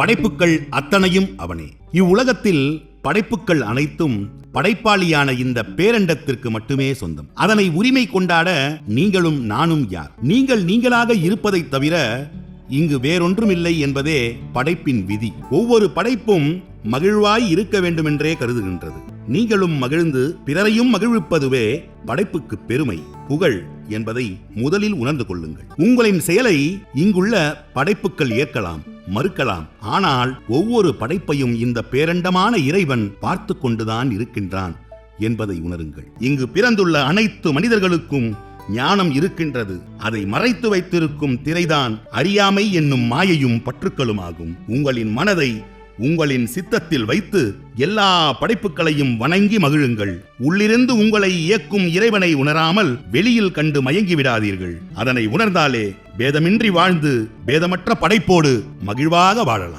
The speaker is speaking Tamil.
படைப்புக்கள் அத்தனையும் அவனே. இவ்வுலகத்தில் படைப்புக்கள் அனைத்தும் படைப்பாளியான இந்த பேரண்டத்திற்கு மட்டுமே சொந்தம். அதனை உரிமை கொண்டாட நீங்களும் நானும் யார்? நீங்கள் நீங்களாக இருப்பதைத் தவிர இங்கு வேறொன்றுமில்லை என்பதே படைப்பின் விதி. ஒவ்வொரு படைப்பும் மகிழ்வாய் இருக்க வேண்டுமென்றே கருதுகின்றது. நீங்களும் மகிழ்ந்து பிறரையும் மகிழ்விப்பதுவே படைப்புக்கு பெருமை புகழ் என்பதை முதலில் உணர்ந்து கொள்ளுங்கள். உங்களின் செயலை இங்குள்ள படைப்புக்கள் ஏற்கலாம். மறுக்கலாம். ஆனால் ஒவ்வொரு படைப்பையும் இந்த பேரண்டமான இறைவன் பார்த்து கொண்டுதான் இருக்கின்றான் என்பதை உணருங்கள். இங்கு பிறந்துள்ள அனைத்து மனிதர்களுக்கும் ஞானம் இருக்கின்றது. அதை மறைத்து வைத்திருக்கும் திரைதான் அறியாமை என்னும் மாயையும் பற்றுக்களுமாகும். உங்களின் மனதை உங்களின் சித்தத்தில் வைத்து எல்லா படைப்புகளையும் வணங்கி மகிழுங்கள். உள்ளிருந்து உங்களை இயக்கும் இறைவனை உணராமல் வெளியில் கண்டு மயங்கி விடாதீர்கள் அதனை உணர்ந்தாலே பேதமின்றி வாழ்ந்து பேதமற்ற படைப்போடு மகிழ்வாக வாழலாம்.